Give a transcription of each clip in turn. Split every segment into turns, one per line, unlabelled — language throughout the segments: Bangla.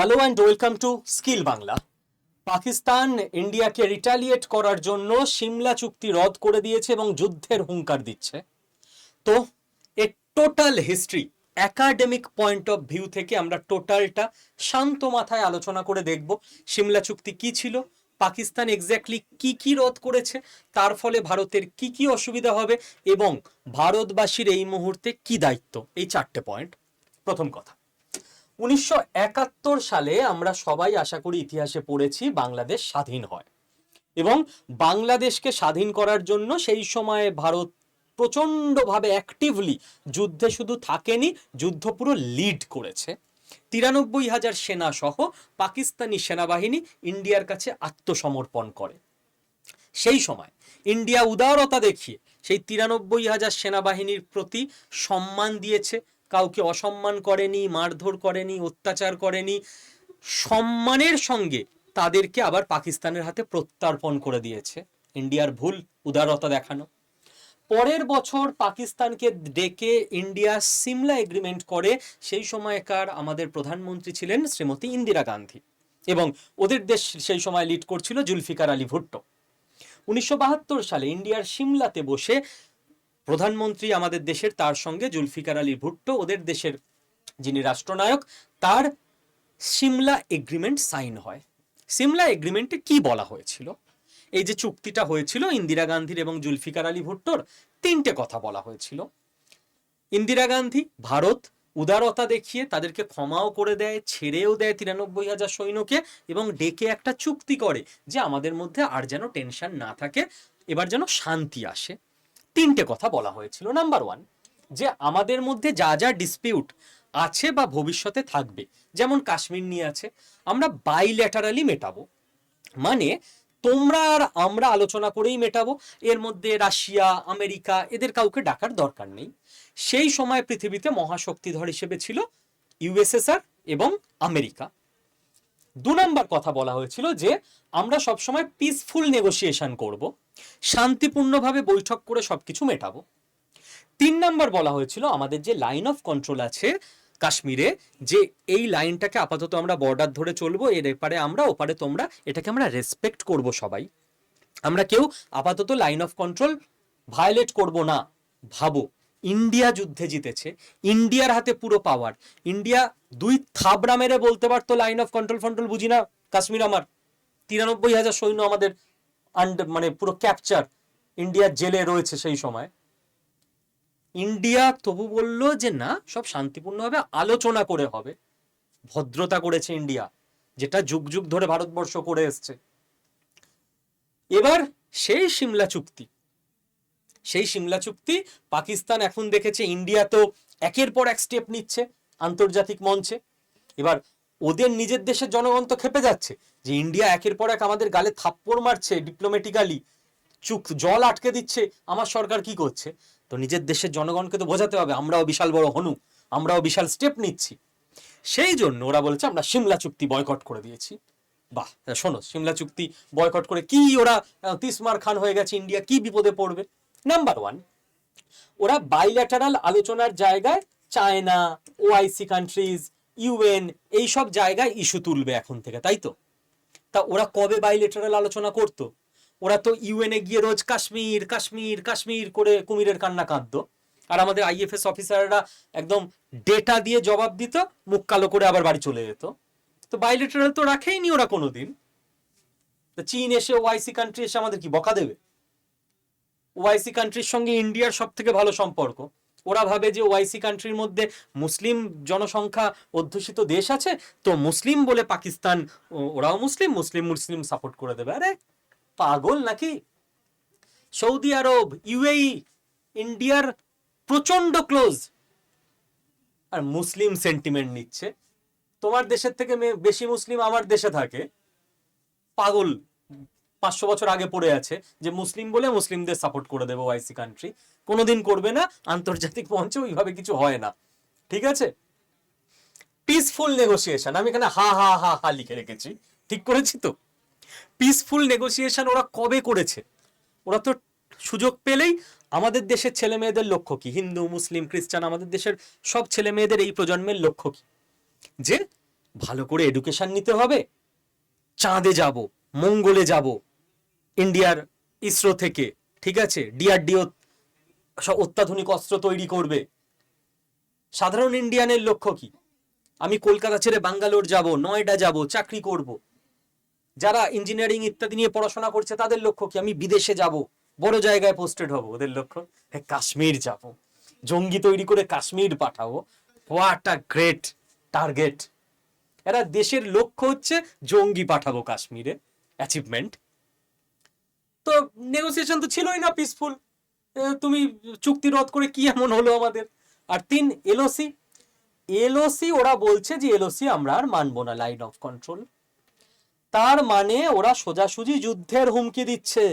Hello and welcome to skill Bangla Pakistan ইন্ডিয়াকে রিটালিয়েট করার জন্য সিমলা চুক্তি রদ করে দিয়েছে এবং যুদ্ধের হুঙ্কার দিচ্ছে। তো, a total history academic point of view থেকে আমরা টোটালটা শান্ত মাথায় আলোচনা করে দেখব। সিমলা চুক্তি কি ছিল, পাকিস্তান এক্স্যাক্টলি কি কি রদ করেছে, তার ফলে ভারতের কি কি অসুবিধা হবে এবং ভারতবাসীর এই মুহূর্তে কি দায়িত্ব, এই চারটে পয়েন্ট প্রথম কথা উনিশশো একাত্তর সালে আমরা সবাই আশা করি ইতিহাসে পড়েছি বাংলাদেশ স্বাধীন হয়। এবং বাংলাদেশকে স্বাধীন করার জন্য সেই সময়ে ভারত প্রচণ্ডভাবে অ্যাক্টিভলি যুদ্ধে শুধু থাকেনি, যুদ্ধ পুরো লিড করেছে। তিরানব্বই হাজার সেনা সহ পাকিস্তানি সেনাবাহিনী ইন্ডিয়ার কাছে আত্মসমর্পণ করে। সেই সময় ইন্ডিয়া উদারতা দেখিয়ে সেই তিরানব্বই হাজার সেনাবাহিনীর প্রতি সম্মান দিয়েছে কাউকে অসম্মান করেনি, মারধর করেনি, অত্যাচার করেনি, সম্মানের সঙ্গে তাদেরকে আবার পাকিস্তানের হাতে প্রত্যার্পণ করে দিয়েছে। ইন্ডিয়ার ভুল উদারতা দেখানো। পরের বছর পাকিস্তানকে ডেকে ইন্ডিয়া সিমলা এগ্রিমেন্ট করে, সেই সময়কার আমাদের প্রধানমন্ত্রী ছিলেন শ্রীমতী ইন্দিরা গান্ধী এবং ওদের দেশ সেই সময় লিড করছিল জুলফিকার আলী ভুট্টো। উনিশশো বাহাত্তর সালে ইন্ডিয়ার সিমলাতে বসে প্রধানমন্ত্রী আমাদের দেশের, তার সঙ্গে জুলফিকার আলী ভুট্টো, ওদের দেশের যিনি রাষ্ট্রনায়ক, তার সিমলা এগ্রিমেন্ট সাইন হয়। সিমলা এগ্রিমেন্টে কি বলা হয়েছিল? এই যে চুক্তিটা হয়েছিল, ইন্দিরা গান্ধীর এবং জুলফিকার আলী ভুট্টোর, তিনটে কথা বলা হয়েছিল। ইন্দিরা গান্ধী, ভারত, উদারতা দেখিয়ে তাদেরকে ক্ষমাও করে দেয়, ছেড়েও দেয় তিরানব্বই হাজার সৈন্যকে, এবং ডেকে একটা চুক্তি করে যে আমাদের মধ্যে আর যেন টেনশন না থাকে, এবার যেন শান্তি আসে। তিনটে কথা বলা হয়েছিল। নাম্বার ওয়ান যে আমাদের মধ্যে যা যা ডিসপিউট আছে বা ভবিষ্যতে থাকবে, যেমন কাশ্মীর নিয়ে আছে, আমরা বাইল্যাটারালি মেটাবো। মানে তোমরা আর আমরা আলোচনা করেই মেটাবো, এর মধ্যে রাশিয়া, আমেরিকা, এদের কাউকে ডাকার দরকার নেই। সেই সময় পৃথিবীতে মহাশক্তিধর হিসেবে ছিল ইউএসএসআর এবং আমেরিকা। দু নম্বর কথা বলা হয়েছিল যে আমরা সবসময় পিসফুল নেগোসিয়েশন করব, শান্তিপূর্ণভাবে বৈঠক করে সবকিছু মেটাবো। তিন নাম্বার বলা হয়েছিল আমাদের যে লাইন অফ কন্ট্রোল আছে কাশ্মীরে, যে এই লাইনটাকে আপাতত আমরা বর্ডার ধরে চলবো, এর এপারে আমরা, ওপারে তোমরা, এটাকে আমরা রেসপেক্ট করব সবাই। আমরা কেউ আপাতত লাইন অফ কন্ট্রোল ভায়োলেট করব না, ভাবো। ইন্ডিয়া যুদ্ধে জিতেছে। ইন্ডিয়ার হাতে পুরো পাওয়ার ইন্ডিয়া দুই থাবড়া মেরে বলতে পারতো লাইন অফ কন্ট্রোল ফন্ট্রোল বুঝি না? কাশ্মীর আমার। তিরানব্বই হাজার সৈন্য আমাদের মানে পুরো ক্যাপচার ইন্ডিয়ার জেলে রয়েছে সেই সময়। ইন্ডিয়া তবু বলল যে, না, সব শান্তিপূর্ণভাবে আলোচনা করে হবে। ভদ্রতা করেছে ইন্ডিয়া, যেটা যুগ যুগ ধরে ভারতবর্ষ করে এসছে। এবার সেই সিমলা চুক্তি। সেই সিমলা চুক্তি। পাকিস্তান এখন দেখেছে ইন্ডিয়া তো একের পর এক স্টেপ নিচ্ছে আন্তর্জাতিক মঞ্চে। এবার ওদের নিজের দেশের জনগণ তো খেপে যাচ্ছে যে ইন্ডিয়া একের পর এক আমাদের গালে থাপ্পড় মারছে ডিপ্লোম্যাটিক্যালি চুক, জল আটকে দিচ্ছে, আমার সরকার কি করছে? তো নিজের দেশের জনগণকে তো বোঝাতে হবে, আমরাও বিশাল বড় হনু, আমরাও বিশাল স্টেপ নিচ্ছি। সেই জন্য ওরা বলেছে, আমরা সিমলা চুক্তি বয়কট করে দিয়েছি। বাহ, শোনো, সিমলা চুক্তি বয়কট করে কি ওরা তিসমার খান হয়ে গেছে, ইন্ডিয়া কি বিপদে পড়বে? নাম্বার ওয়ান ওরা বাইল্যাটারাল আলোচনার জায়গায় চায়না ওআইসি কান্ট্রিজ ইউএন এই সব জায়গায় ইস্যু তুলবে এখন থেকে, তাই তো? তা ওরা কবে বাইলেটারাল আলোচনা করতো? ওরা তো ইউএনএ গিয়ে রোজ কাশ্মীর কাশ্মীর কাশ্মীর করে কুমিরের কান্না কাঁদতো। আর আমাদের আইএফএস অফিসাররা একদম ডেটা দিয়ে জবাব দিত, মুখ কালো করে আবার বাড়ি চলে যেত। তো বাইলেটারাল তো রাখেইনি ওরা কোনোদিন। চীন এসে ওআইসি কান্ট্রি এসে আমাদের কি বকা দেবে? ওআইসি কান্ট্রির সঙ্গে ইন্ডিয়ার সব থেকে ভালো সম্পর্ক। ওরা ভাবে যে ওয়াইসি কান্ট্রির মধ্যে মুসলিম জনসংখ্যা অধ্যুষিত দেশ আছে, তো মুসলিম বলে পাকিস্তান ওরাও মুসলিম মুসলিম মুসলিম সাপোর্ট করে দেবে। আরে, পাগল নাকি? সৌদি আরব ইউএই ইন্ডিয়ার প্রচণ্ড ক্লোজ আর মুসলিম সেন্টিমেন্ট নিচ্ছে। তোমার দেশের থেকে বেশি মুসলিম আমার দেশে থাকে। পাগল। পাঁচশো বছর আগে পড়ে আছে যে মুসলিম বলে মুসলিমদের সাপোর্ট করে দেবো ওয়াইসি কান্ট্রি কোনোদিন করবে না, আন্তর্জাতিক মঞ্চে ওইভাবে কিছু হয় না। ঠিক আছে? পিসফুল নেগোসিয়েশন আমি এখানে হা হা হা হা লিখে রেখেছি। ঠিক করেছি তো? পিসফুল নেগোসিয়েশন ওরা কবে করেছে? ওরা তো সুযোগ পেলেই আমাদের দেশের ছেলে মেয়েদের লক্ষ্য কি? হিন্দু, মুসলিম, খ্রিস্টান, আমাদের দেশের সব ছেলে মেয়েদের এই প্রজন্মের লক্ষ্য কি? যে ভালো করে এডুকেশন নিতে হবে, চাঁদে যাব, মঙ্গলে যাব ইন্ডিয়ার ইসরো থেকে, ঠিক আছে? ডিআরডিও অত্যাধুনিক অস্ত্র তৈরি করবে। সাধারণ ইন্ডিয়ানের লক্ষ্য কি? আমি কলকাতা ছেড়ে ব্যাঙ্গালোর যাব, নয়ডা যাব, চাকরি করব। যারা ইঞ্জিনিয়ারিং ইত্যাদি নিয়ে পড়াশোনা করছে, তাদের লক্ষ্য কি? আমি বিদেশে যাব, বড় জায়গায় পোস্টেড হব। ওদের লক্ষ্য? হ্যাঁ কাশ্মীর যাব। জঙ্গি তৈরি করে কাশ্মীর পাঠাবো। হোয়াট আ গ্রেট টার্গেট এরা দেশের লক্ষ্য হচ্ছে জঙ্গি পাঠাবো কাশ্মীরে। অ্যাচিভমেন্ট তো নেগোসিয়েশন তো ছিলই না পিসফুল তুমি চুক্তি রদ করে কি এমন হলো আমাদের? আর তিন এলওসি এলওসি ওরা বলছে যে এলওসি আমরা আর মানবো না লাইন অফ কন্ট্রোল তার মানে ওরা সোজাসুজি যুদ্ধের হুমকি দিচ্ছে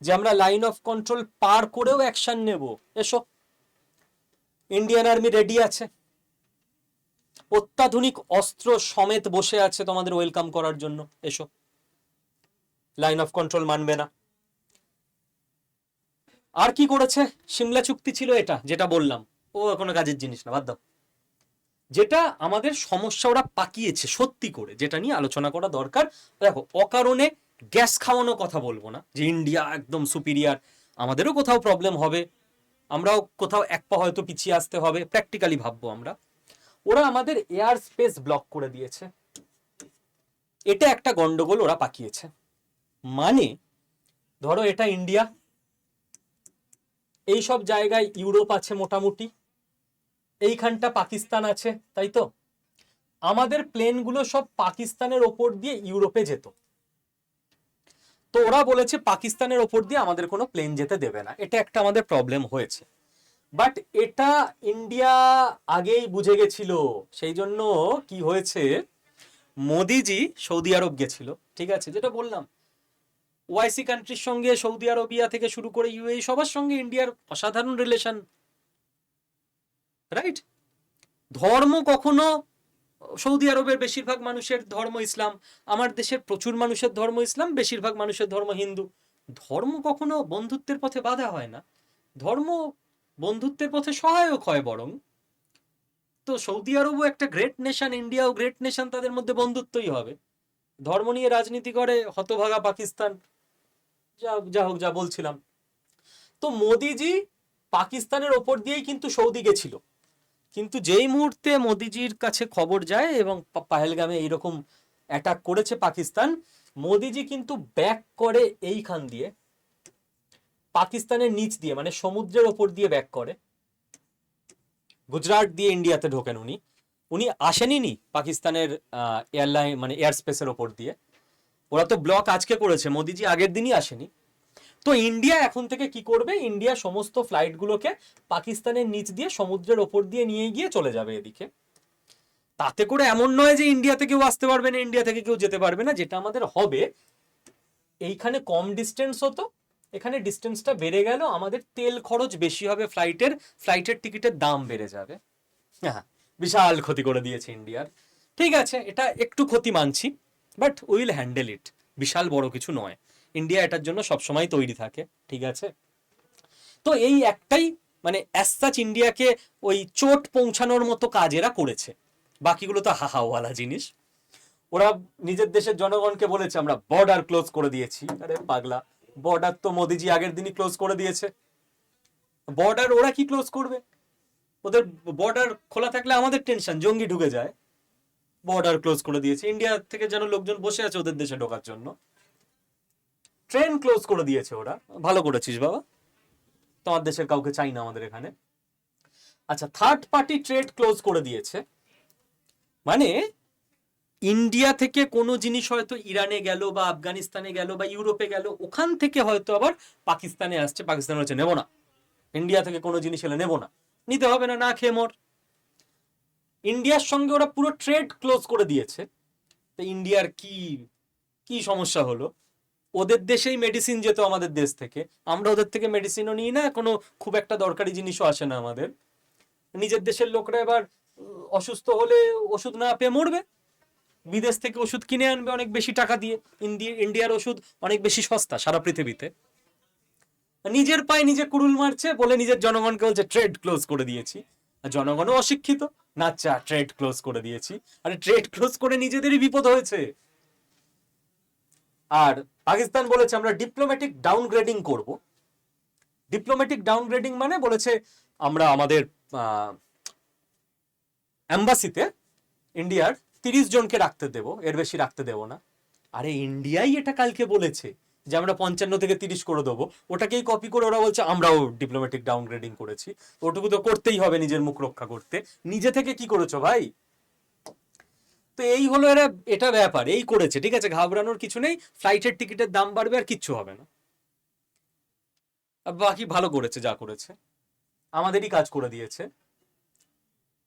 যে আমরা লাইন অফ কন্ট্রোল পার করেও অ্যাকশন নেব। এসো। ইন্ডিয়ান আর্মি রেডি আছে। অত্যাধুনিক অস্ত্র সমেত বসে আছে তোমাদের ওয়েলকাম করার জন্য। এসো। লাইন অফ কন্ট্রোল মানবে না। আর কি করেছে? সিমলা চুক্তি ছিল এটা, যেটা বললাম। ও কোনো কাজের জিনিস না, বাদ দাও। যেটা আমাদের সমস্যা ওরা পাকিয়েছে, সত্যি করে। যেটা নিয়ে আলোচনা করা দরকার। দেখো, অকারণে গ্যাস খাওয়ানো কথা বলব না, যে ইন্ডিয়া একদম সুপিরিয়ার আমাদেরও কোথাও প্রবলেম হবে। আমরাও কোথাও এক পা হয়তো পিছিয়ে আসতে হবে। প্র্যাকটিক্যালি ভাববো আমরা। ওরা আমাদের এয়ার স্পেস ব্লক করে দিয়েছে। এটা একটা গন্ডগোল ওরা পাকিয়েছে। মানে ধরো এটা ইন্ডিয়া এই সব জায়গায় ইউরোপ আছে মোটামুটি, এইখানটা পাকিস্তান আছে, তাই তো? আমাদের প্লেনগুলো সব পাকিস্তানের ওপর দিয়ে ইউরোপে যেত। তো ওরা বলেছে পাকিস্তানের ওপর দিয়ে আমাদের কোনো প্লেন যেতে দেবে না। এটা একটা আমাদের প্রবলেম হয়েছে। বাট এটা ইন্ডিয়া আগেই বুঝে গেছিল। সেই জন্য কি হয়েছে? মোদিজি সৌদি আরব গেছিল। ঠিক আছে, যেটা বললাম। ওয়াইসি কান্ট্রির সঙ্গে সৌদি আরবিয়া থেকে শুরু করে ইউএই সবার সঙ্গে ইন্ডিয়ার অসাধারণ রিলেশন রাইট ধর্ম কখনো সৌদি আরবের বেশিরভাগ মানুষের ধর্ম ইসলাম, আমার দেশের প্রচুর মানুষের ধর্ম ইসলাম, বেশিরভাগ মানুষের ধর্ম হিন্দু। ধর্ম কখনো বন্ধুত্বের পথে বাধা হয় না। ধর্ম বন্ধুত্বের পথে সহায়ক হয় বরং। তো সৌদি আরবও একটা গ্রেট নেশন ইন্ডিয়াও গ্রেট নেশন তাদের মধ্যে বন্ধুত্বই হবে। ধর্ম নিয়ে রাজনীতি করে হতভাগা পাকিস্তান। যা হোক, যা বলছিলাম। তো মোদিজি পাকিস্তানের ওপর দিয়েই কিন্তু সৌদি গেছিল। কিন্তু যেই মুহূর্তে মোদিজির কাছে খবর যায় এবং পাহেলগামে এইরকম অ্যাটাক করেছে পাকিস্তান, মোদিজি কিন্তু ব্যাক করে এইখান দিয়ে, পাকিস্তানের নিচ দিয়ে মানে সমুদ্রের ওপর দিয়ে ব্যাক করে। গুজরাট দিয়ে ইন্ডিয়াতে ঢোকেন উনি। উনি আসেনি পাকিস্তানের এয়ারলাইন মানে এয়ার স্পেসের ওপর দিয়ে। ওরা তো ব্লক আজকে করেছে, মোদিজি আগের দিনই আসেনি। তো ইন্ডিয়া এখন থেকে কি করবে? ইন্ডিয়া সমস্ত ফ্লাইটগুলোকে পাকিস্তানের নিচ দিয়ে সমুদ্রের ওপর দিয়ে নিয়ে গিয়ে চলে যাবে এদিকে। তাতে করে এমন নয় যে ইন্ডিয়াতে কেউ আসতে পারবে না, ইন্ডিয়া থেকে কেউ যেতে পারবে না, যেটা আমাদের হবে। এইখানে কম ডিস্টেন্স হতো এখানে ডিস্টেন্সটা বেড়ে গেল আমাদের তেল খরচ বেশি হবে ফ্লাইটের ফ্লাইটের টিকিটের দাম বেড়ে যাবে। হ্যাঁ বিশাল ক্ষতি করে দিয়েছে ইন্ডিয়ার। ঠিক আছে, এটা একটু ক্ষতি মানছি। But will handle it. বিশাল বড় কিছু নয়। ইন্ডিয়া এটার জন্য সবসময় তৈরি থাকে, ঠিক আছে? তো এই একটাই মানে অ্যাসাচ ইন্ডিয়াকে ওই চোট পৌঁছানোর মতো কাজ এরা করেছে। বাকিগুলো তো হাহাওয়ালা জিনিস। ওরা নিজের দেশের জনগণকে বলেছে, আমরা বর্ডার ক্লোজ করে দিয়েছি। আরে পাগলা বর্ডার তো মোদিজি আগের দিনই ক্লোজ করে দিয়েছে। বর্ডার ওরা কি ক্লোজ করবে? ওদের বর্ডার খোলা থাকলে আমাদের টেনশন জঙ্গি ঢুকে যায়। বর্ডার ক্লোজ করে দিয়েছে। ইন্ডিয়া থেকে যেন লোকজন বসে আছে ওদের দেশে ঢোকার জন্য। ট্রেন ক্লোজ করে দিয়েছে ওরা। ভালো করেছিস বাবা। তোমার দেশের কাউকে চাই না আমাদের এখানে। আচ্ছা থার্ড পার্টি ট্রেড ক্লোজ করে দিয়েছে। মানে ইন্ডিয়া থেকে কোনো জিনিস হয়তো ইরানে গেল বা আফগানিস্তানে গেল বা ইউরোপে গেল, ওখান থেকে হয়তো আবার পাকিস্তানে আসছে। পাকিস্তান হচ্ছে নেব না। ইন্ডিয়া থেকে কোনো জিনিস এলে নেব না। নিতে হবে না না খেয়ে মোর। ইন্ডিয়ার সঙ্গে ওরা পুরো ট্রেড ক্লোজ করে দিয়েছে। তো ইন্ডিয়ার কি কি সমস্যা হলো? ওদের দেশেই মেডিসিন যেত আমাদের দেশ থেকে। আমরা ওদের থেকে মেডিসিনও নিই না, কোনো খুব একটা দরকারি জিনিসও আসে না আমাদের। নিজের দেশের লোকরা এবার অসুস্থ হলে ওষুধ না পেয়ে মরবে। বিদেশ থেকে ওষুধ কিনে আনবে অনেক বেশি টাকা দিয়ে। ইন্ডিয়া ইন্ডিয়ার ওষুধ অনেক বেশি সস্তা সারা পৃথিবীতে। নিজের পায়ে নিজে কুড়ুল মারছে বলে নিজের জনগণকে বলছে ট্রেড ক্লোজ করে দিয়েছি। জনগণও অশিক্ষিত। না, চা ট্রেড ক্লোজ করে দিয়েছি। আরে ট্রেড ক্লোজ করে নিজেদেরই বিপদ হয়েছে। আর পাকিস্তান বলেছে, আমরা ডিপ্লোম্যাটিক ডাউনগ্রেডিং করব। ডিপ্লোম্যাটিক ডাউনগ্রেডিং মানে বলেছে, আমরা আমাদের অ্যাম্বাসিতে ইন্ডিয়ার তিরিশ জনকে রাখতে দেব। এর বেশি রাখতে দেব না। আরে, ইন্ডিয়াই এটা কালকে বলেছে। যে আমরা পঞ্চান্ন থেকে তিরিশ করে দেবো, ওটাকেই কপি করে ওরা বলছে, আমরাও ডিপ্লোম্যাটিক ডাউনগ্রেডিং করেছি। ওটুকু তো করতেই হবে নিজের মুখ রক্ষা করতে। নিজে থেকে কি করেছ ভাই? তো এই হলো এরা, এটা ব্যাপার, এই করেছে, ঠিক আছে? ঘাবড়ানোর কিছু নেই ফ্লাইটের টিকিটের দাম বাড়বে আর কিচ্ছু হবে না। বাকি ভালো করেছে, যা করেছে। আমাদেরই কাজ করে দিয়েছে।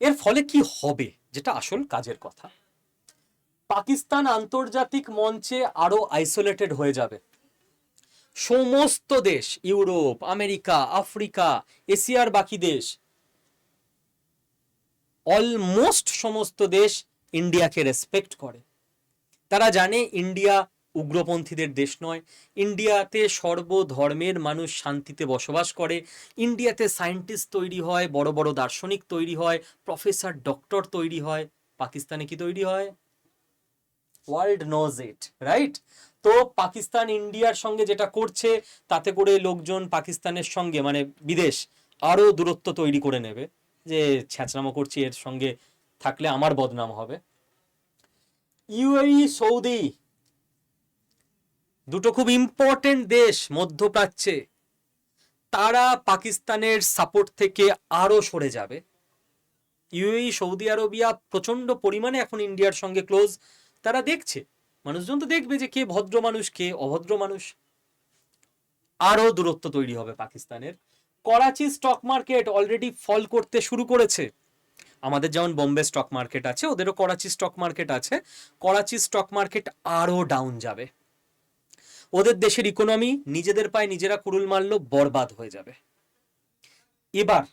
এর ফলে কি হবে, যেটা আসল কাজের কথা? পাকিস্তান আন্তর্জাতিক মঞ্চে আরও আইসোলেটেড হয়ে যাবে। সমস্ত দেশ, ইউরোপ, আমেরিকা, আফ্রিকা, এশিয়ার বাকি দেশ অলমোস্ট সমস্ত দেশ ইন্ডিয়াকে রেসপেক্ট করে। তারা জানে ইন্ডিয়া উগ্রপন্থীদের দেশ নয়। ইন্ডিয়াতে সর্বধর্মের মানুষ শান্তিতে বসবাস করে। ইন্ডিয়াতে সায়েন্টিস্ট তৈরি হয়, বড় বড় দার্শনিক তৈরি হয় প্রফেসর ডক্টর তৈরি হয়। পাকিস্তানে কি তৈরি হয়? ওয়ার্ল্ড নোজ ইট রাইট তো পাকিস্তান, ইন্ডিয়ার সঙ্গে যেটা করছে, তাতে করে লোকজন পাকিস্তানের সঙ্গে মানে বিদেশ, আরও দূরত্ব তৈরি করে নেবে। যে ছ্যাঁচড়ামো করছি, এর সঙ্গে থাকলে আমার বদনাম হবে। ইউএই, সৌদি, দুটো খুব ইম্পর্টেন্ট দেশ মধ্যপ্রাচ্যে, তারা পাকিস্তানের সাপোর্ট থেকে আরও সরে যাবে। ইউএই, সৌদি আরবিয়া প্রচণ্ড পরিমাণে এখন ইন্ডিয়ার সঙ্গে ক্লোজ তারা দেখছে। মানুষজন তো দেখবে যে কে ভদ্র মানুষ, কে অভদ্র মানুষ। আরও দূরত্ব তৈরি হবে পাকিস্তানের। Karachi stock market already fall করতে শুরু করেছে। আমাদের যেমন বোম্বে স্টক মার্কেট আছে, ওদেরও করাচি স্টক মার্কেট আছে। করাচি স্টক মার্কেট আরও ডাউন যাবে। ওদের দেশের ইকোনমি নিজেদের পায়ে নিজেরা কুড়ুল মারলো বরবাদ হয়ে যাবে। এবার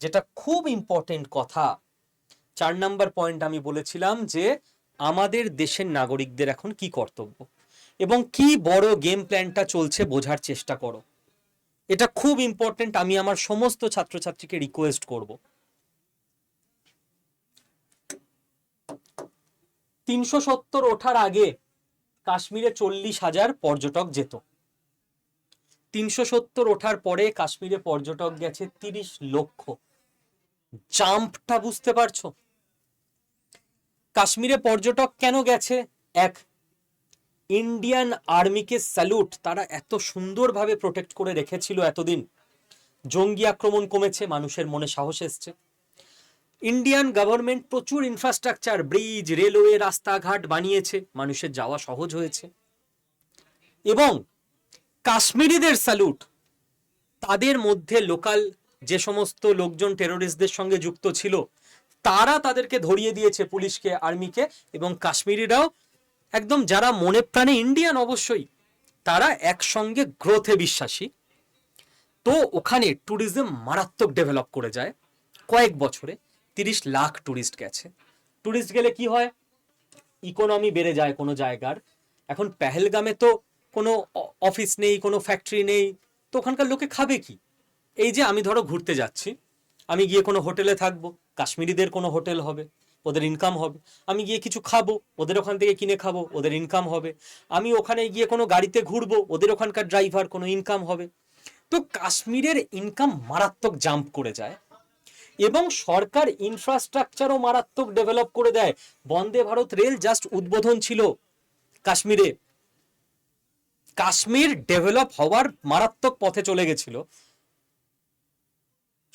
যেটা খুব ইম্পর্টেন্ট কথা, চার নাম্বার পয়েন্ট আমি বলেছিলাম যে আমাদের দেশের নাগরিকদের এখন কি কর্তব্য? এবং কি বড় গেম প্ল্যানটা চলছে বোঝার চেষ্টা করো। এটা খুব ইম্পর্টেন্ট আমি আমার সমস্ত ছাত্রছাত্রীকে রিকোয়েস্ট করব। তিনশো সত্তর ওঠার আগে কাশ্মীরে চল্লিশ হাজার পর্যটক যেত। তিনশো সত্তর ওঠার পরে কাশ্মীরে পর্যটক গেছে তিরিশ লক্ষ। জাম্পটা বুঝতে পারছ? কাশ্মীরে পর্যটক কেন গেছে? এক ইন্ডিয়ান আর্মিকে স্যালুট তারা এত সুন্দরভাবে প্রোটেক্ট করে রেখেছিল এতদিন। জঙ্গি আক্রমণ কমেছে, মানুষের মনে সাহস এসছে। ইন্ডিয়ান গভর্নমেন্ট প্রচুর ইনফ্রাস্ট্রাকচার ব্রিজ রেলওয়ে রাস্তাঘাট বানিয়েছে, মানুষের যাওয়া সহজ হয়েছে। এবং কাশ্মীরিদের স্যালুট তাদের মধ্যে লোকাল যে সমস্ত লোকজন টেরোরিস্টদের সঙ্গে যুক্ত ছিল তারা তাদেরকে ধরিয়ে দিয়েছে পুলিশকে, আর্মিকে এবং কাশ্মীরিরাও। একদম যারা মনে প্রাণে ইন্ডিয়ান অবশ্যই, তারা একসঙ্গে গ্রোথে বিশ্বাসী। তো ওখানে ট্যুরিজম মারাত্মক ডেভেলপ করে যায়। কয়েক বছরে তিরিশ লাখ ট্যুরিস্ট গেছে। ট্যুরিস্ট গেলে কি হয়? ইকোনমি বেড়ে যায় কোনো জায়গার। এখন পেহেলগামে তো কোনো অফিস নেই, কোনো ফ্যাক্টরি নেই। তো ওখানকার লোকে খাবে কি? এই যে আমি ধরো ঘুরতে যাচ্ছি। আমি গিয়ে কোনো হোটেলে থাকব, কাশ্মীরিদের কোনো হোটেল হবে, ওদের ইনকাম হবে। আমি গিয়ে কিছু খাব, ওদের ওখান থেকে কিনে খাব, ওদের ইনকাম হবে। আমি ওখানে গিয়ে কোনো গাড়িতে ঘুরবো, ওদের ওখানকার ড্রাইভার কোনো ইনকাম হবে। তো কাশ্মীরের ইনকাম মারাত্মক জাম্প করে যায় এবং সরকার ইনফ্রাস্ট্রাকচারও মারাত্মক ডেভেলপ করে দেয়। বন্দে ভারত রেল জাস্ট উদ্বোধন ছিল কাশ্মীরে। কাশ্মীর ডেভেলপ হওয়ার মারাত্মক পথে চলে গেছিল।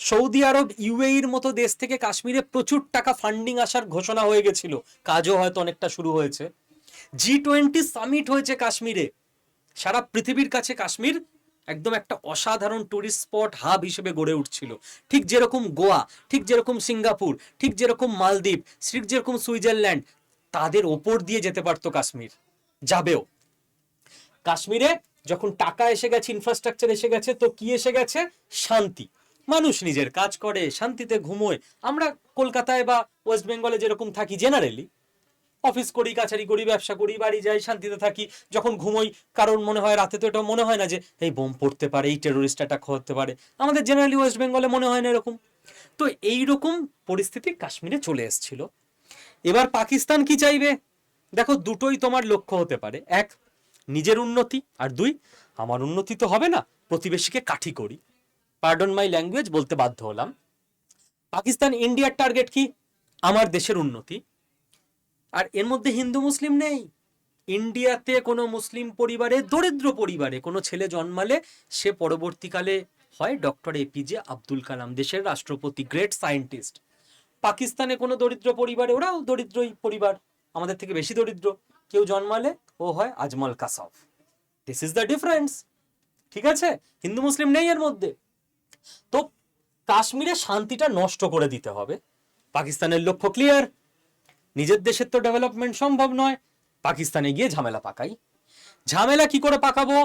সৌদি আরব ইউএইর মতো দেশ থেকে কাশ্মীরে প্রচুর টাকা ফান্ডিং আসার ঘোষণা হয়ে গেছিল। কাজও হয়তো অনেকটা শুরু হয়েছে। জি টোয়েন্টি সামিট হয়েছে কাশ্মীরে। সারা পৃথিবীর কাছে কাশ্মীর একদম একটা অসাধারণ টুরিস্ট স্পট হাব হিসেবে গড়ে উঠছিল। ঠিক যেরকম গোয়া, ঠিক যেরকম সিঙ্গাপুর, ঠিক যেরকম মালদ্বীপ, ঠিক যেরকম সুইজারল্যান্ড, তাদের ওপর দিয়ে যেতে পারতো কাশ্মীর। যাবেও। কাশ্মীরে যখন টাকা এসে গেছে ইনফ্রাস্ট্রাকচার এসে গেছে, তো কি এসে গেছে? শান্তি। মানুষ নিজের কাজ করে, শান্তিতে ঘুমোয়। আমরা কলকাতায় বা ওয়েস্ট বেঙ্গলে যেরকম থাকি জেনারেলি অফিস করি, কাছারি করি, ব্যবসা করি, বাড়ি যাই, শান্তিতে থাকি, যখন ঘুমোই, কারণ মনে হয় রাতে তো এটা মনে হয় না যে, এই বোম পড়তে পারে, এই টেরোরিস্ট অ্যাটাক হতে পারে। আমাদের জেনারেলি ওয়েস্ট বেঙ্গলে মনে হয় না এরকম। তো এই রকম পরিস্থিতি কাশ্মীরে চলে এসেছিল। এবার পাকিস্তান কি চাইবে? দেখো, দুটোই তোমার লক্ষ্য হতে পারে। এক, নিজের উন্নতি, আর দুই, আমার উন্নতি তো হবে না, প্রতিবেশীকে কাঠি করি। পার্ডন মাই ল্যাঙ্গুয়েজ বলতে বাধ্য হলাম। পাকিস্তান, ইন্ডিয়ার টার্গেট কি? আমার দেশের উন্নতি। আর এর মধ্যে হিন্দু, মুসলিম নেই। ইন্ডিয়াতে কোনো মুসলিম পরিবারে, দরিদ্র পরিবারে কোনো ছেলে জন্মালে সে পরবর্তীকালে হয় ডক্টর এপিজে আব্দুল কালাম দেশের রাষ্ট্রপতি গ্রেট সায়েন্টিস্ট পাকিস্তানে কোনো দরিদ্র পরিবারে, ওরাও দরিদ্রই পরিবার। আমাদের থেকে বেশি দরিদ্র। কেউ জন্মালে ও হয় Ajmal Kasab this is the difference ঠিক আছে? হিন্দু, মুসলিম নেই এর মধ্যে। তো কাশ্মীরে শান্তিটা নষ্ট করে দিতে হবে। পাকিস্তানের লক্ষ্য ক্লিয়ার নিজের দেশের তো ডেভেলপমেন্ট সম্ভব নয়। পাকিস্তানে গিয়ে ঝামেলা পাকাই। ঝামেলা কি করে পাকাবো?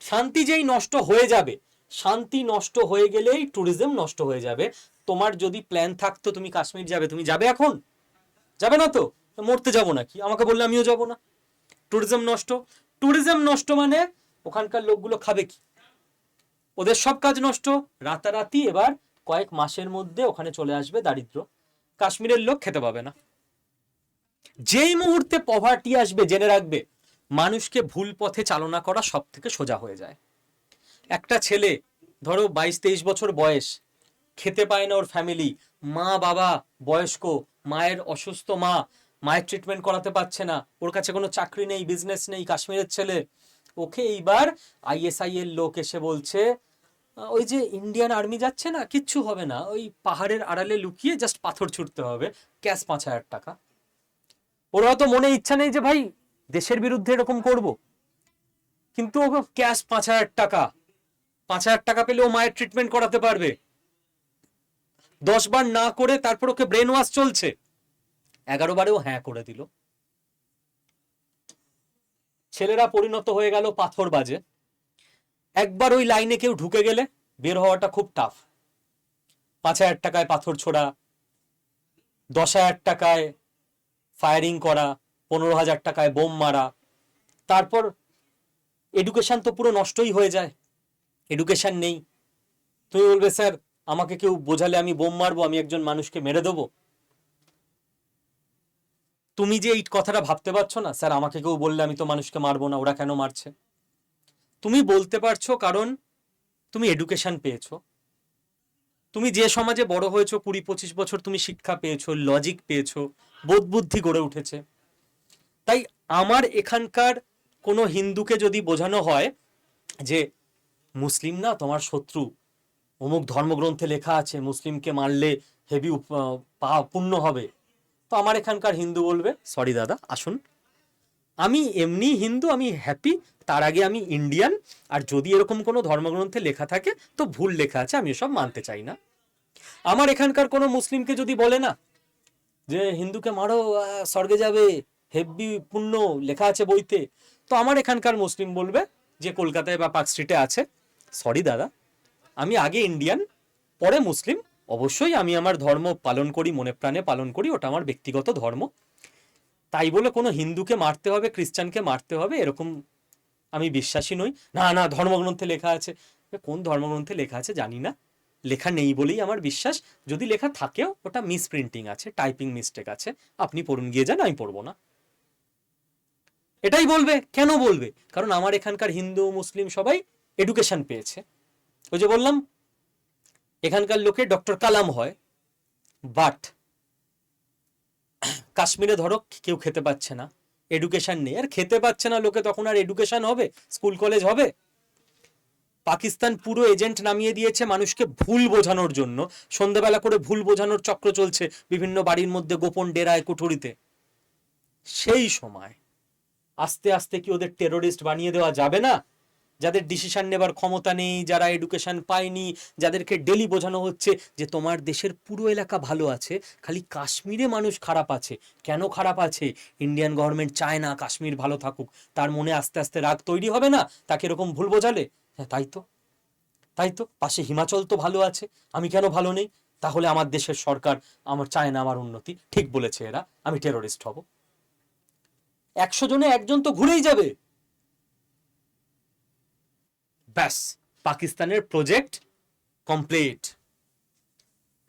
শান্তি যেই নষ্ট হয়ে যাবে, শান্তি নষ্ট হয়ে গেলেই ট্যুরিজম নষ্ট হয়ে যাবে। তোমার যদি প্ল্যান থাকতো তুমি কাশ্মীর যাবে, তুমি যাবে এখন? যাবে না তো? মরতে যাব নাকি? আমাকে বললে আমিও যাব না। ট্যুরিজম নষ্ট। ট্যুরিজম নষ্ট মানে ওখানকার লোকগুলো খাবে কি? ওদের সব কাজ নষ্ট। রাতারাতি এবার কয়েক মাসের মধ্যে ওখানে চলে আসবে দারিদ্র। কাশ্মীরের লোক খেতে পাবে না। যেই মুহূর্তে পভার্টি আসবে, জেনে রাখবে, মানুষকে ভুল পথে চালনা করা সব থেকে সোজা হয়ে যায়। একটা ছেলে, ধরো বাইশ তেইশ বছর বয়স, খেতে পায় না ওর ফ্যামিলি মা, বাবা, বয়স্ক, মায়ের অসুস্থ মা, মায়ের ট্রিটমেন্ট করাতে পারছে না, ওর কাছে কোনো চাকরি নেই বিজনেস নেই, কাশ্মীরের ছেলে। ওকে এইবার আইএসআই এর লোক এসে বলছে ওই যে ইন্ডিয়ান আর্মি যাচ্ছে না, কিচ্ছু হবে না। ওই পাহাড়ের আড়ালে লুকিয়ে জাস্ট পাথর ছুটতে হবে। ক্যাশ পাঁচ হাজার টাকা। ওরা তো মনে ইচ্ছা নেই যে, ভাই, দেশের বিরুদ্ধে এরকম করব। কিন্তু ওকে ক্যাশ পাঁচ হাজার টাকা। পাঁচ হাজার টাকা পেলে ও মায়ের ট্রিটমেন্ট করাতে পারবে। দশ বার না করে তারপর ওকে ব্রেন ওয়াশ চলছে। এগারো বারেও হ্যাঁ করে দিল। ছেলেরা পরিণত হয়ে গেল পাথর বাজে। একবার ওই লাইনে কেউ ঢুকে গেলে বের হওয়াটা খুব টাফ পাঁচ হাজার টাকায় পাথর ছোড়া, দশ হাজার টাকায় ফায়ারিং করা, পনেরো হাজার টাকায় বোম মারা। তারপর এডুকেশন তো পুরো নষ্টই হয়ে যায়। এডুকেশন নেই। তুমি বলবে, স্যার, আমাকে কেউ বোঝালে আমি বোম মারবো, আমি একজন মানুষকে মেরে দেবো? তুমি যে এই কথাটা ভাবতে পারছ না, স্যার, আমাকে কেউ বললে আমি তো মানুষকে মারবো না, ওরা কেন মারছে? তুমি বলতে পারছ কারণ তুমি এডুকেশন পেয়েছ। তুমি যে সমাজে বড় হয়েছো, কুড়ি পঁচিশ বছর তুমি শিক্ষা পেয়েছ লজিক পেয়েছ বোধ বুদ্ধি গড়ে উঠেছে। তাই আমার এখানকার কোনো হিন্দুকে যদি বোঝানো হয় যে, মুসলিম না, তোমার শত্রু। অমুক ধর্মগ্রন্থে লেখা আছে, মুসলিমকে মারলে হেভি পুণ্য হবে। তো আমার এখানকার হিন্দু বলবে সরি দাদা, আসুন। আমি এমনি হিন্দু, আমি হ্যাপি তার আগে আমি ইন্ডিয়ান আর যদি এরকম কোনো ধর্মগ্রন্থে লেখা থাকে, তো ভুল লেখা আছে, আমি এসব মানতে চাই না। আমার এখানকার কোনো মুসলিমকে যদি বলে না, যে হিন্দুকে মারো স্বর্গে যাবে, হেব্বি পুণ্য লেখা আছে বইতে, তো আমার এখানকার মুসলিম বলবে যে কলকাতায় বা পার্ক স্ট্রিটে আছে। সরি দাদা, আমি আগে ইন্ডিয়ান পরে মুসলিম, অবশ্যই আমি আমার ধর্ম পালন করি, মনে প্রাণে পালন করি, ওটা আমার ব্যক্তিগত ধর্ম। তাই বলে কোনো হিন্দুকে মারতে হবে, খ্রিস্টানকে মারতে হবে, এরকম আমি বিশ্বাসী নই। না না, ধর্মগ্রন্থে লেখা আছে। কোন ধর্মগ্রন্থে লেখা আছে জানি না। লেখা নেই বলেই আমার বিশ্বাস। যদি লেখা থাকেও, ওটা মিসপ্রিন্টিং আছে টাইপিং মিস্টেক আছে। আপনি পড়ুন, গিয়ে যান, আমি পড়ব না। এটাই বলবে, কেন বলবে? কারণ আমার এখানকার হিন্দু, মুসলিম সবাই এডুকেশন পেয়েছে। ওই যে বললাম, এখানকার লোকে ডক্টর কালাম হয় বাট কাশ্মীরে ধরো, কেউ খেতে পাচ্ছে না। এডুকেশন নেই। আর খেতে পাচ্ছে না লোকে, তখন আর এডুকেশন হবে? স্কুল কলেজ হবে? পাকিস্তান পুরো এজেন্ট নামিয়ে দিয়েছে মানুষকে ভুল বোঝানোর জন্য। সন্ধ্যাবেলা করে ভুল বোঝানোর চক্র চলছে বিভিন্ন বাড়ির মধ্যে গোপন ডেরায় কুঠুরিতে। সেই সময় আস্তে আস্তে কি ওদের টেরোরিস্ট বানিয়ে দেওয়া যাবে না? যাদের ডিসিশন নেবার ক্ষমতা নেই, যারা এডুকেশন পায়নি, যাদেরকে ডেলি বোঝানো হচ্ছে যে তোমার দেশের পুরো এলাকা ভালো আছে, খালি কাশ্মীরে মানুষ খারাপ আছে। কেন খারাপ আছে? ইন্ডিয়ান গভর্নমেন্ট চায় না কাশ্মীর ভালো থাকুক। তার মনে আস্তে আস্তে রাগ তৈরি হবে না? তাকে এরকম ভুল বোঝালে? হ্যাঁ তাই তো। তাই তো? পাশে হিমাচল তো ভালো আছে। আমি কেন ভালো নেই? তাহলে আমার দেশের সরকার আমার চায় না আমার উন্নতি। ঠিক বলেছে এরা। আমি টেরোরিস্ট হব। একশো জনে একজন তো ঘুরেই যাবে। ব্যাস, পাকিস্তানের প্রজেক্ট কমপ্লিট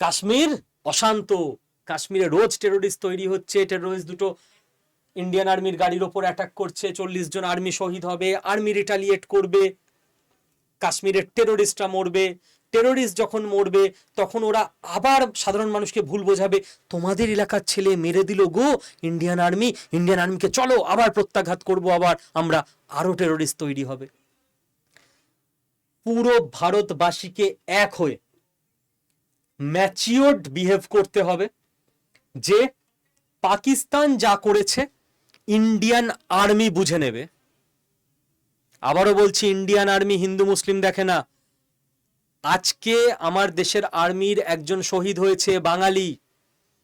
কাশ্মীর অশান্ত। কাশ্মীরে রোজ টেরোরিস্ট তৈরি হচ্ছে টেরোরিস্ট দুটো ইন্ডিয়ান আর্মির গাড়ির ওপর অ্যাটাক করছে, চল্লিশ জন আর্মি শহীদ হবে আর্মি রিটালিয়েট করবে, কাশ্মীরের টেরোরিস্টরা মরবে। টেরোরিস্ট যখন মরবে, তখন ওরা আবার সাধারণ মানুষকে ভুল বোঝাবে। তোমাদের এলাকার ছেলে মেরে দিল গো ইন্ডিয়ান আর্মি ইন্ডিয়ান আর্মিকে চলো, আবার প্রত্যাঘাত করব আবার, আমরা আরও টেরোরিস্ট তৈরি হবে। পুরো ভারতবাসীকে এক হয়ে ম্যাচিওর্ড বিহেভ করতে হবে। যে পাকিস্তান যা করেছে ইন্ডিয়ান আর্মি বুঝে নেবে। আবারও বলছি ইন্ডিয়ান আর্মি হিন্দু মুসলিম দেখে না। আজকে আমার দেশের আর্মির একজন শহীদ হয়েছে বাঙালি।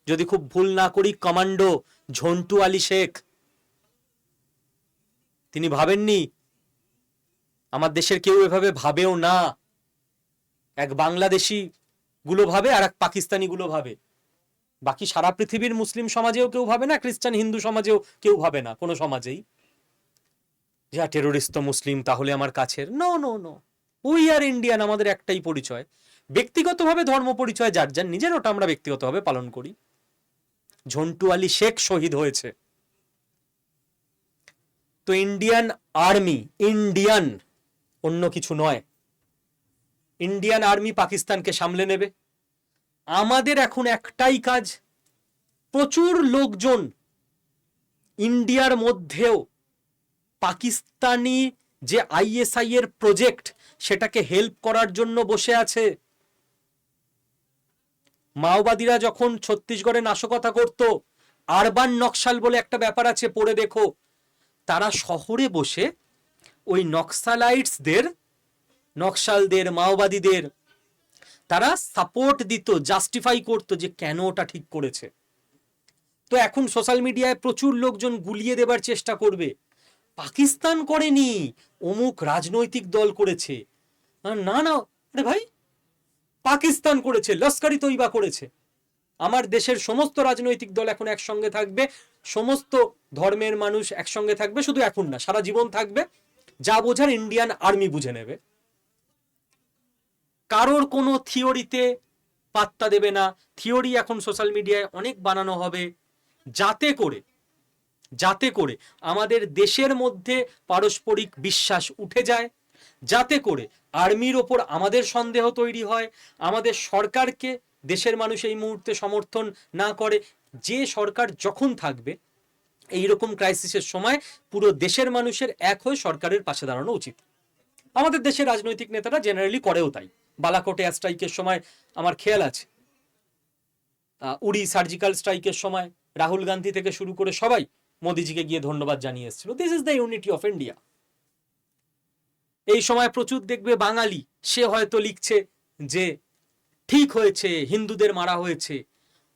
যদি খুব ভুল না করি, কমান্ডো ঝন্টু আলী শেখ। তিনি ভাবেননি আমার দেশের কেউ এভাবে ভাবেও না। এক বাংলাদেশি গুলো ভাবে আর এক পাকিস্তানি গুলো ভাবে। বাকি সারা পৃথিবীর মুসলিম সমাজেও কেউ ভাবে না, খ্রিস্টান, হিন্দু সমাজেও কেউ ভাবে না, কোনো সমাজেই। যা টেরোরিস্ট তো মুসলিম, তাহলে আমার কাছের। No no no we are Indian আমাদের একটাই পরিচয়। ব্যক্তিগতভাবে ধর্ম পরিচয়, যার যার নিজের ওটা আমরা ব্যক্তিগতভাবে পালন করি। ঝন্টু আলী শেখ শহীদ হয়েছে। তো ইন্ডিয়ান আর্মি ইন্ডিয়ান অন্য কিছু নয়। ইন্ডিয়ান আর্মি পাকিস্তানকে সামলে নেবে। আমাদের এখন একটাই কাজ, প্রচুর লোকজন ইন্ডিয়ার মধ্যেও পাকিস্তানি যে আইএসআই এর প্রজেক্ট, সেটাকে হেল্প করার জন্য বসে আছে। মাওবাদীরা যখন ছত্তিশগড়ে নাশকতা করত, আরবান নকশাল বলে একটা ব্যাপার আছে, পড়ে দেখো, তারা শহরে বসে ওই নক্সালাইটসদের নকশালদের মাওবাদীদের, তারা সাপোর্ট দিত জাস্টিফাই করত যে কেন ওটা ঠিক করেছে। তো এখন সোশ্যাল মিডিয়ায় প্রচুর লোকজন গুলিয়ে দেবার চেষ্টা করবে। পাকিস্তান করেনি, অমুক রাজনৈতিক দল করেছে। না না, আরে ভাই, পাকিস্তান করেছে লস্করি তৈবা করেছে। আমার দেশের সমস্ত রাজনৈতিক দল এখন একসঙ্গে থাকবে, সমস্ত ধর্মের মানুষ একসঙ্গে থাকবে, শুধু এখন না, সারা জীবন থাকবে। যা বোঝার ইন্ডিয়ান আর্মি বুঝে নেবে। কারোর কোনো থিওরিতে পাত্তা দেবে না। থিওরি এখন সোশ্যাল মিডিয়ায় অনেক বানানো হবে। যাতে করে যাতে করে আমাদের দেশের মধ্যে পারস্পরিক বিশ্বাস উঠে যায়, যাতে করে আর্মির ওপর আমাদের সন্দেহ তৈরি হয়, আমাদের সরকারকে দেশের মানুষ এই মুহূর্তে সমর্থন না করে। যে সরকার যখন থাকবে এই রকম ক্রাইসিসের সময় পুরো দেশের মানুষের এক হয়ে সরকারের পাশে দাঁড়ানো উচিত। আমাদের দেশের রাজনৈতিক নেতারা জেনারেলি করেও তাই। বালাকোটে স্ট্রাইকের সময় আমার খেয়াল আছে। উড়ি সার্জিক্যাল স্ট্রাইকের সময়, রাহুল গান্ধী থেকে শুরু করে সবাই মোদিজিকে গিয়ে ধন্যবাদ জানিয়ে এসেছিল। This is the unity of India এই সময় প্রচুর দেখবে বাঙালি, সে হয়তো লিখছে যে, ঠিক হয়েছে, হিন্দুদের মারা হয়েছে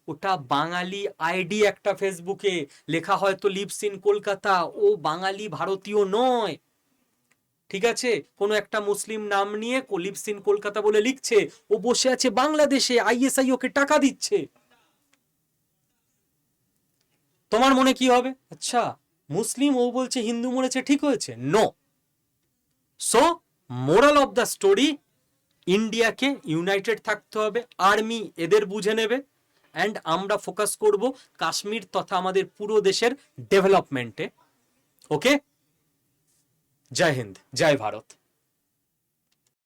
ওটা বাঙালি আইডি একটা ফেসবুকে, লেখা হয়তো লিভস ইন কলকাতা। ও বাঙালি ভারতীয় নয়। ঠিক আছে? কোনো একটা মুসলিম নাম নিয়ে লিভস ইন কলকাতা বলে লিখছে। ও বসে আছে বাংলাদেশে, আইএসআই ওকে টাকা দিচ্ছে। তোমার মনে কি হবে? আচ্ছা মুসলিম ও বলছে হিন্দু মরেছে, ঠিক হয়েছে? No so moral of the story ইন্ডিয়াকে ইউনাইটেড থাকতে হবে। আর্মি এদের বুঝে নেবে। অ্যান্ড আমরা ফোকাস করব কাশ্মীর তথা আমাদের পুরো দেশের ডেভেলপমেন্টে ওকে জয় হিন্দ, জয় ভারত।